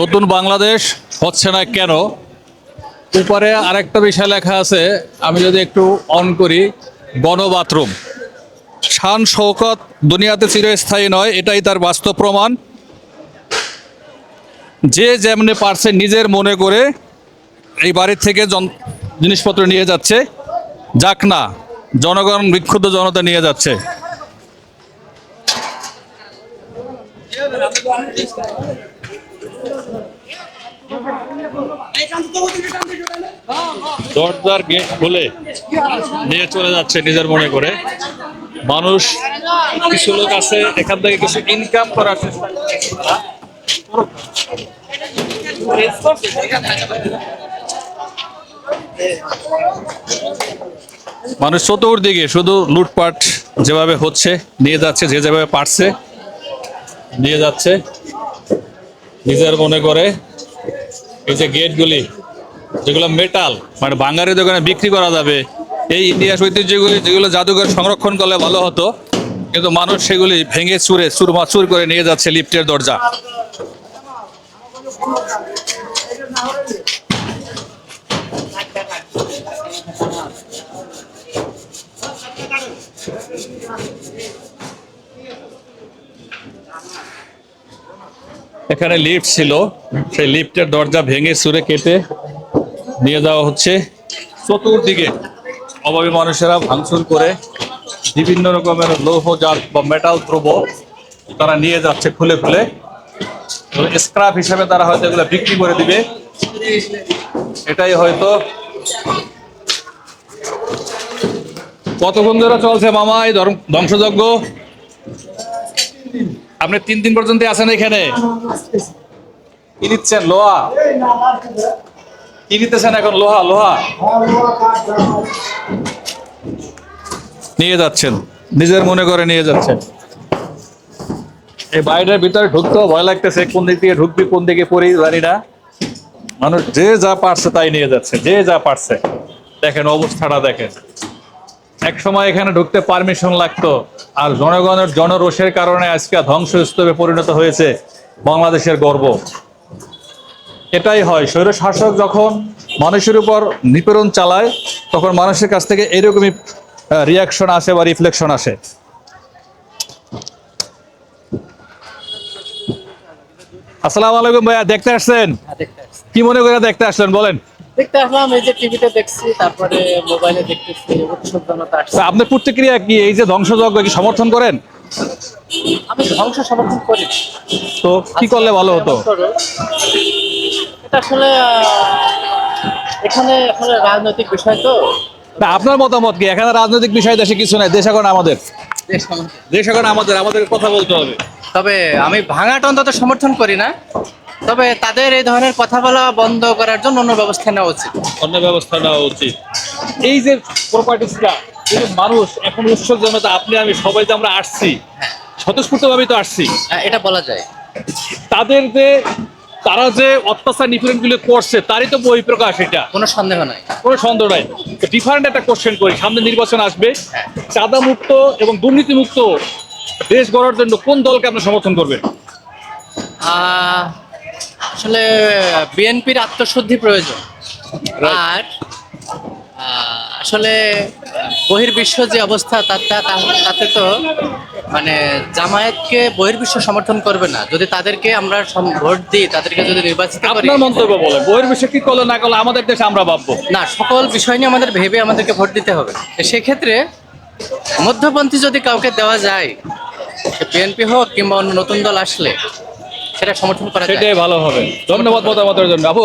নতুন বাংলাদেশ হচ্ছে না কেন? উপরে আরেকটা বিষয় লেখা আছে, আমি যদি একটু অন করি গণ বাথরুম শান শৌকত দুনিয়াতে চিরস্থায়ী নয়, এটাই তার বাস্তব প্রমাণ। যে যেমনি পারছে নিজের মনে করে এই বাড়ির থেকে জন- জিনিসপত্র নিয়ে যাচ্ছে। যাক না, জনগণ বিক্ষুব্ধ জনতা নিয়ে যাচ্ছে। দরজার গেট খুলে নিয়ে চলে যাচ্ছে নিজের মনে করে। মানুষ কিছু লোক আছে, এখান থেকে কিছু ইনকাম করার মানুষ চতুর্দিকে শুধু লুটপাট যেভাবে হচ্ছে, নিয়ে যাচ্ছে, যে যেভাবে পারছে, নিয়ে যাচ্ছে। নিজের মনে করে এই যে গেটগুলি, যেগুলো মেটাল মানে বাঙালি দোকানে বিক্রি করা যাবে। এই ইতিহাস ঐতিহ্যগুলি, যেগুলো জাদুঘর সংরক্ষণ করলে ভালো হতো, কিন্তু মানুষ সেগুলি ভেঙে চুরে চুরমা চুর করে নিয়ে যাচ্ছে লিফটের দরজা। এখানে লিফট ছিল। সেই লিফটের দরজা ভেঙে সুরে কেটে নিয়ে যাওয়া হচ্ছে। চতুর্দিকে অভাবী মানুষেরা ভাঙচুর করে বিভিন্ন রকমের লৌহজাত বা মেটাল দ্রব্য তারা নিয়ে যাচ্ছে খুলে খুলে। স্ক্রাপ হিসাবে তারা হয়তো এগুলো বিক্রি করে দিবে। এটাই হয়তো কতক্ষণ ধরে চলছে মামা এই ধ্বংসযজ্ঞ? আপনি তিন দিন পর্যন্ত আছেন এখানে? কি নিচ্ছেন লোহা? কি নিতেছেন এখন, লোহা লোহা? নিয়ে যাচ্ছেন, নিজের মনে করে নিয়ে যাচ্ছেন। এই বাইরের ভিতরে ঢুকতেও ভয় লাগতেছে, কোন দিক থেকে ঢুকবি, কোন দিকে পড়ি জানি না মানুষ যে যা পারছে তাই নিয়ে যাচ্ছে, যে যা পারছে। দেখেন অবস্থাটা দেখেন। এক সময় এখানে ঢুকতে পারমিশন লাগতো আর জনগণের জনরোষের কারণে আজকে ধ্বংসস্তূপে পরিণত হয়েছে বাংলাদেশের গর্ব। এটাই হয় স্বৈর শাসক যখন মানুষের উপর নিপীড়ন চালায় তখন মানুষের কাছ থেকে এরকমই রিয়াকশন আসে বা রিফ্লেকশন আসে। আসসালামু আলাইকুম ভাইয়া দেখতে আসছেন? কি মনে করে দেখতে আসলেন বলেন। দেখতে আসলাম এই যে টিভিতে দেখছি তারপরে মোবাইলে দেখতেছি উৎসব জনতা আসছে। আপনার প্রতিক্রিয়া কি? এই যে ধ্বংসযজ্ঞ কি সমর্থন করেন? আমি ধ্বংস সমর্থন করি। তো কি করলে ভালো হতো? এটা আসলে এখানে আসলে রাজনৈতিক বিষয় তো। না আপনার মতামত কি? এখানে রাজনৈতিক বিষয় দেশে কিছু নাই দেশ এখন আমাদের। দেশ আমাদের। দেশ এখন আমাদের আমাদের কথা বলতে হবে। তবে আমি ভাঙাটা অন্তত সমর্থন করি না। তবে তাদের এই ধরনের কথা বলা বন্ধ করার জন্য অন্য ব্যবস্থা নেওয়া উচিত। অন্য ব্যবস্থা নেওয়া উচিত। এই যে প্রপার্টিসটা এই যে মানুষ এখন উৎসব জনতা আপনি আমি সবাই যে আমরা আসছি স্বতঃস্ফূর্ত ভাবেই তো আসছি। হ্যাঁ, এটা বলা যায়। তাদের যে তারা যে অত্যাচার নিপীড়নগুলো করছে তারই তো বই প্রকাশ এটা। কোনো সন্দেহ নাই। কোনো সন্দেহ নাই। ডিফারেন্ট একটা কোশ্চেন করি। সামনে নির্বাচন আসবে। হ্যাঁ। চাঁদা মুক্ত এবং দুর্নীতি মুক্ত দেশ গড়ার জন্য কোন দলকে আপনি সমর্থন করবেন? আসলে বিএনপির আত্মশুদ্ধি প্রয়োজন। আর আসলে বহির্বিশ্ব যে অবস্থা তাতে তো মানে জামায়াতকে বহির্বিশ্ব সমর্থন করবে না। যদি তাদেরকে আমরা ভোট দিই তাদেরকে যদি নির্বাচিত করি। আপনার মন্তব্য বলেন বহির্বিশ্ব কি করল না করল আমাদের দেশে আমরা ভাববো। না সকল বিষয় নিয়ে আমাদের ভেবে আমাদেরকে ভোট দিতে হবে। সেক্ষেত্রে মধ্যপন্থী যদি কাউকে দেওয়া যায় বিএনপি হোক কিংবা অন্য নতুন দল আসলে সেটা সমর্থন করা সেটাই ভালো হবে। ধন্যবাদ মতামতের জন্য। আপু